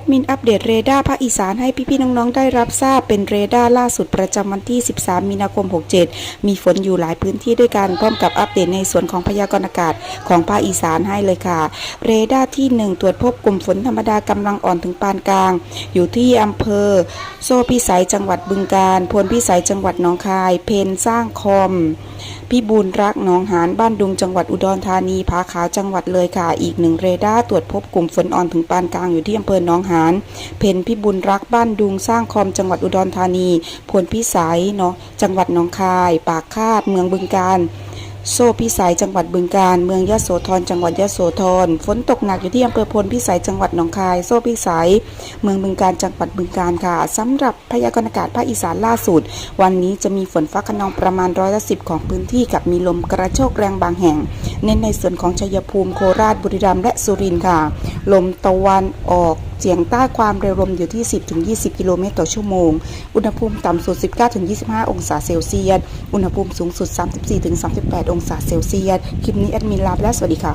ดมินอัปเดตเรดาร์ภาคอีสานให้พี่ๆน้องๆได้รับทราบเป็นเรดาร์ล่าสุดประจำวันที่ 13 มีนาคม 67 มีฝนอยู่หลายพื้นที่ด้วยกันพร้อมกับอัปเดตในส่วนของพยากรณ์อากาศของภาคอีสานให้เลยค่ะ เรดาร์ที่ 1 ตรวจพบกลุ่มฝนธรรมดากำลังอ่อนถึงปานกลาง อยู่ที่อำเภอ โซ่พิสัยจังหวัดบึงกาฬพลพิสัยจังหวัดหนองคาย เพนสร้างคอมพี่บุญรักหนองหานบ้านดุงจังหวัดอุดรธานีผาขาวจังหวัดเลยค่ะ อีกหนึ่งเรดาร์ตรวจพบกลุ่มฝนอ่อนถึงปานกลางอยู่ที่อำเภอหนองหานเพนพี่บุญรักบ้านดุงสร้างคอมจังหวัดอุดรธานีพลพิสัยเนาะจังหวัดหนองคาย ปากคาด เมืองบึงกาฬโซ่พิสัยจังหวัดบึงกาฬเมืองยะโสธรจังหวัดยะโสธรฝนตกหนักอยู่ที่อำเภอพลพิสัยจังหวัดหนองคาย โซ่พิสัย เมืองบึงกาฬจังหวัดบึงกาฬค่ะสำหรับพยากรณ์อากาศภาคอีสานล่าสุด วันนี้จะมีฝนฟ้าขนองประมาณร้อยละสิบของพื้นที่กับมีลมกระโชกแรงบางแห่ง เน้นในส่วนของชัยภูมิโคราชบุรีรัมย์และสุรินทร์ค่ะ ลมตะวันออกเฉียงใต้ความเร็วลมอยู่ที่ 10-20 กิโลเมตรต่อชั่วโมง อุณหภูมิต่ำสุด 19-25 องศาเซลเซียส อุณหภูมิสูงสุด 34-38 องศาเซลเซียส คลิปนี้แอดมินลาไปแล้วสวัสดีค่ะ